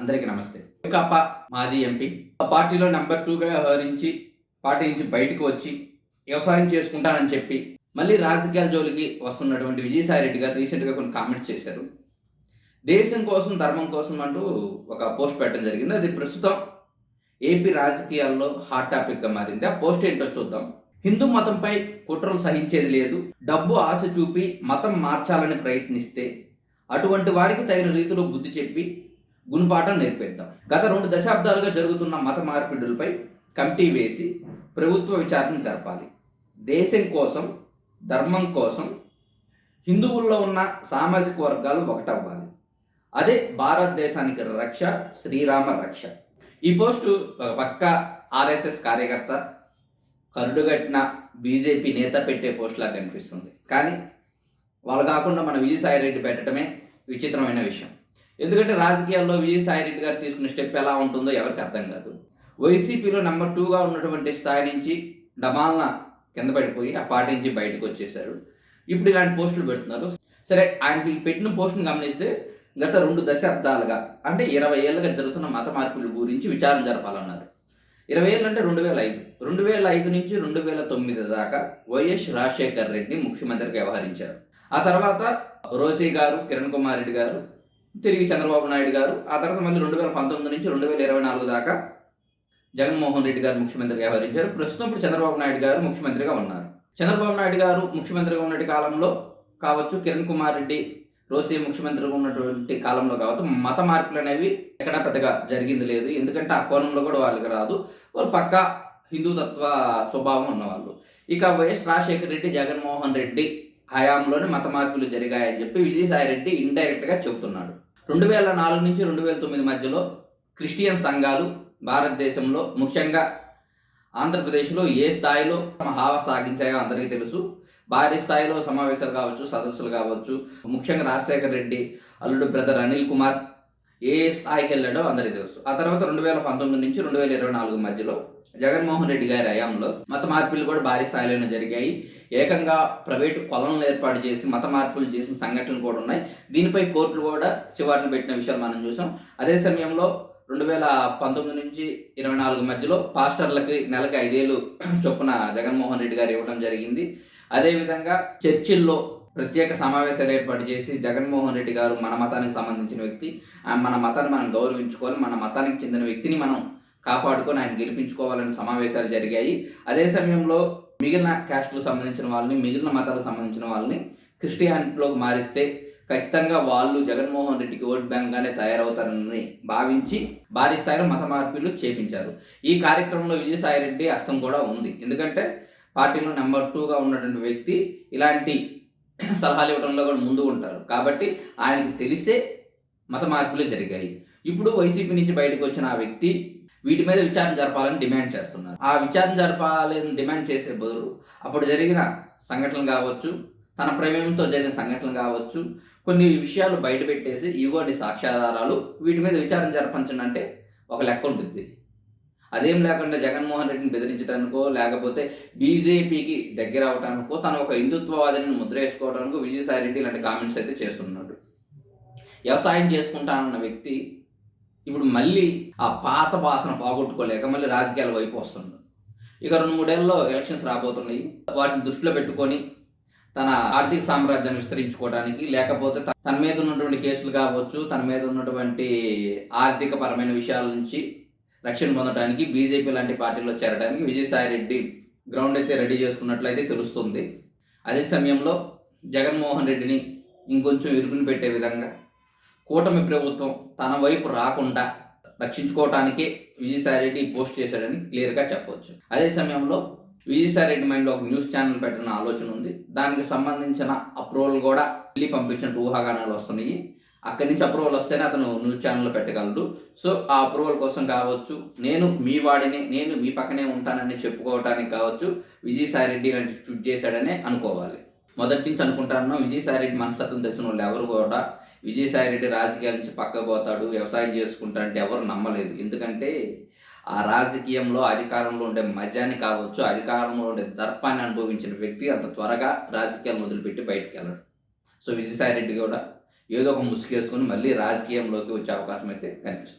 అందరికీ నమస్తే. కాపా మాజీ ఎంపీ. ఆ పార్టీలో నెంబర్ టూగా వ్యవహరించి పార్టీ నుంచి బయటకు వచ్చి వ్యవసాయం చేసుకుంటానని చెప్పి మళ్ళీ రాజకీయాల జోలికి వస్తున్నటువంటి విజయసాయి రెడ్డి గారు రీసెంట్గా కొన్ని కామెంట్స్ చేశారు. దేశం కోసం ధర్మం కోసం అంటూ ఒక పోస్ట్ పెట్టడం జరిగింది. అది ప్రస్తుతం ఏపీ రాజకీయాల్లో హాట్ టాపిక్గా మారింది. ఆ పోస్ట్ ఏంటో చూద్దాం. హిందూ మతంపై కుట్రలు సహించేది లేదు. డబ్బు ఆశ చూపి మతం మార్చాలని ప్రయత్నిస్తే అటువంటి వారికి తగిన రీతిలో బుద్ధి చెప్పి గుణపాఠం నేర్పేద్దాం. గత రెండు దశాబ్దాలుగా జరుగుతున్న మత మార్పిడులపై కమిటీ వేసి ప్రభుత్వ విచారణ జరపాలి. దేశం కోసం ధర్మం కోసం హిందువుల్లో ఉన్న సామాజిక వర్గాలు ఒకటవ్వాలి. అదే భారతదేశానికి రక్ష శ్రీరామ రక్ష. ఈ పోస్టు ఒక పక్క ఆర్ఎస్ఎస్ కార్యకర్త కరుడుగట్టిన బీజేపీ నేత పెట్టే పోస్టులా కనిపిస్తుంది. కానీ వాళ్ళు కాకుండా మన విజయసాయి రెడ్డి పెట్టడమే విచిత్రమైన విషయం. ఎందుకంటే రాజకీయాల్లో విజయసాయి రెడ్డి గారు తీసుకున్న స్టెప్ ఎలా ఉంటుందో ఎవరికి అర్థం కాదు. వైసీపీలో నెంబర్ టూగా ఉన్నటువంటి స్థాయి నుంచి డమాల్న కింద పడిపోయి ఆ పార్టీ నుంచి బయటకు వచ్చేసారు ఇప్పుడు ఇలాంటి పోస్టులు పెడుతున్నారు. సరే ఆయన పెట్టిన పోస్టును గమనిస్తే గత రెండు దశాబ్దాలుగా అంటే ఇరవై ఏళ్ళుగా జరుగుతున్న మత మార్పుల గురించి విచారణ జరపాలన్నారు. ఇరవై ఏళ్ళు అంటే రెండు వేల ఐదు. రెండు వేల ఐదు నుంచి రెండు వేల తొమ్మిది దాకా వైఎస్ రాజశేఖర్ రెడ్డి ముఖ్యమంత్రిగా వ్యవహరించారు. ఆ తర్వాత రోసీ గారు కిరణ్ కుమార్ రెడ్డి గారు తిరిగి చంద్రబాబు నాయుడు గారు ఆ తర్వాత మళ్ళీ రెండు వేల పంతొమ్మిది నుంచి రెండు వేల ఇరవై నాలుగు దాకా జగన్మోహన్ రెడ్డి గారు ముఖ్యమంత్రిగా వ్యవహరించారు. ప్రస్తుతం ఇప్పుడు చంద్రబాబు నాయుడు గారు ముఖ్యమంత్రిగా ఉన్నారు. చంద్రబాబు నాయుడు గారు ముఖ్యమంత్రిగా ఉన్నటి కాలంలో కావచ్చు కిరణ్ కుమార్ రెడ్డి రోసే ముఖ్యమంత్రిగా ఉన్నటువంటి కాలంలో కావచ్చు మత మార్పులు అనేవి ఎక్కడ పెద్దగా జరిగింది లేదు. ఎందుకంటే ఆ కోణంలో కూడా వాళ్ళకి రాదు. వాళ్ళు పక్క హిందూ తత్వ స్వభావం ఉన్నవాళ్ళు. ఇక వైఎస్ రాజశేఖర రెడ్డి జగన్మోహన్ రెడ్డి హయాంలోనే మత మార్పులు జరిగాయని చెప్పి విజయసాయి రెడ్డి ఇండైరెక్ట్గా చెబుతున్నాడు. రెండు వేల నాలుగు నుంచి రెండు వేల తొమ్మిది మధ్యలో క్రిస్టియన్ సంఘాలు భారతదేశంలో ముఖ్యంగా ఆంధ్రప్రదేశ్లో ఏ స్థాయిలో తమ హావ సాగించాయో అందరికీ తెలుసు. భారీ స్థాయిలో సమావేశాలు కావచ్చు సదస్సులు కావచ్చు. ముఖ్యంగా రాజశేఖర రెడ్డి అల్లుడు బ్రదర్ అనిల్ కుమార్ ఏ స్థాయికి వెళ్ళాడో అందరికీ తెలుసు. ఆ తర్వాత రెండు వేల పంతొమ్మిది నుంచి రెండు వేల ఇరవై నాలుగు మధ్యలో జగన్మోహన్ రెడ్డి గారి హయాంలో మత మార్పులు కూడా భారీ స్థాయిలోనే జరిగాయి. ఏకంగా ప్రైవేటు కొలను ఏర్పాటు చేసి మత మార్పులు చేసిన సంఘటనలు కూడా ఉన్నాయి. దీనిపై కోర్టులు కూడా చివరిని పెట్టిన విషయాలు మనం చూసాం. అదే సమయంలో రెండు వేల పంతొమ్మిది నుంచి ఇరవై నాలుగు మధ్యలో పాస్టర్లకి నెలకి ఐదేళ్ళు చొప్పున జగన్మోహన్ రెడ్డి గారు ఇవ్వడం జరిగింది. అదేవిధంగా చర్చిల్లో ప్రత్యేక సమావేశాలు ఏర్పాటు చేసి జగన్మోహన్ రెడ్డి గారు మన మతానికి సంబంధించిన వ్యక్తి. ఆ మన మతాన్ని మనం గౌరవించుకోవాలి. మన మతానికి చెందిన వ్యక్తిని మనం కాపాడుకొని ఆయన గెలిపించుకోవాలని సమావేశాలు జరిగాయి. అదే సమయంలో మిగిలిన క్యాస్ట్లకు సంబంధించిన వాళ్ళని మిగిలిన మతాలకు సంబంధించిన వాళ్ళని క్రిస్టియానిటీలోకి మారిస్తే ఖచ్చితంగా వాళ్ళు జగన్మోహన్ రెడ్డికి ఓట్ బ్యాంక్గానే తయారవుతారని భావించి భారీ స్థాయిలో మత మార్పులు చేపించారు. ఈ కార్యక్రమంలో విజయసాయి రెడ్డి హస్తం కూడా ఉంది. ఎందుకంటే పార్టీలో నెంబర్ టూగా ఉన్నటువంటి వ్యక్తి ఇలాంటి సలహాలు ఇవ్వడంలో కూడా ముందు ఉంటారు. కాబట్టి ఆయనకి తెలిసే మత మార్పులు జరిగాయి. ఇప్పుడు వైసీపీ నుంచి బయటకు వచ్చిన ఆ వ్యక్తి వీటి మీద విచారణ జరపాలని డిమాండ్ చేస్తున్నారు. ఆ విచారణ జరపాలని డిమాండ్ చేసే బదులు అప్పుడు జరిగిన సంఘటనలు కావచ్చు తన ప్రమేయంతో జరిగిన సంఘటనలు కావచ్చు కొన్ని విషయాలు బయటపెట్టేసి ఇవ్వండి సాక్ష్యాధారాలు వీటి మీద విచారణ జరపంచండి అంటే ఒక లెక్క ఉంటుంది. అదేం లేకుండా జగన్మోహన్ రెడ్డిని బెదిరించడానికో లేకపోతే బీజేపీకి దగ్గర అవడానికో తను ఒక హిందుత్వవాదిని ముద్ర వేసుకోవడానికో విజయసాయి రెడ్డి ఇలాంటి కామెంట్స్ అయితే చేస్తున్నాడు. వ్యవసాయం చేసుకుంటానన్న వ్యక్తి ఇప్పుడు మళ్ళీ ఆ పాత వాసన పోగొట్టుకోలేక మళ్ళీ రాజకీయాల వైపు వస్తుంది ఇక రెండు మూడేళ్ళలో ఎలక్షన్స్ రాబోతున్నాయి. వాటిని దృష్టిలో పెట్టుకొని తన ఆర్థిక సామ్రాజ్యాన్ని విస్తరించుకోవడానికి లేకపోతే తన మీద ఉన్నటువంటి కేసులు కావచ్చు తన మీద ఉన్నటువంటి ఆర్థిక పరమైన విషయాల నుంచి రక్షణ పొందడానికి బీజేపీ లాంటి పార్టీలో చేరడానికి విజయసాయి రెడ్డి గ్రౌండ్ అయితే రెడీ చేసుకున్నట్లయితే తెలుస్తుంది. అదే సమయంలో జగన్మోహన్ రెడ్డిని ఇంకొంచెం ఇరుకుని పెట్టే విధంగా కూటమి ప్రభుత్వం తన వైపు రాకుండా రక్షించుకోవటానికే విజయసాయి రెడ్డి పోస్ట్ చేశాడని క్లియర్గా చెప్పవచ్చు అదే సమయంలో విజయసాయి రెడ్డి మైండ్లో ఒక న్యూస్ ఛానల్ పెట్టిన ఆలోచన ఉంది. దానికి సంబంధించిన అప్రూవల్ కూడా ఢిల్లీ పంపించిన ఊహాగానాలు వస్తున్నాయి. అక్కడి నుంచి అప్రూవల్ వస్తేనే అతను న్యూస్ ఛానల్లో పెట్టగలడు. సో ఆ అప్రూవల్ కోసం కావచ్చు నేను మీ వాడిని నేను మీ పక్కనే ఉంటానని చెప్పుకోవడానికి కావచ్చు విజయసాయి రెడ్డి ఇలాంటి ట్వీట్ చేశాడనే అనుకోవాలి. మొదటి నుంచి అనుకుంటాను విజయసాయి రెడ్డి మనస్తత్వం తెలిసిన వాళ్ళు ఎవరు కూడా విజయసాయి రెడ్డి రాజకీయాల నుంచి పక్క పోతాడు వ్యవసాయం చేసుకుంటా అంటే ఎవరు నమ్మలేదు. ఎందుకంటే ఆ రాజకీయంలో అధికారంలో ఉండే మజాని కావచ్చు అధికారంలో ఉండే దర్పాన్ని అనుభవించిన వ్యక్తి అంత త్వరగా రాజకీయాలు మొదలుపెట్టి బయటికి వెళ్ళడు. సో విజయసాయి రెడ్డి కూడా ఏదో ఒక ముసుగేసుకొని మళ్ళీ రాజకీయంలోకి వచ్చే అవకాశం అయితే కనిపిస్తుంది.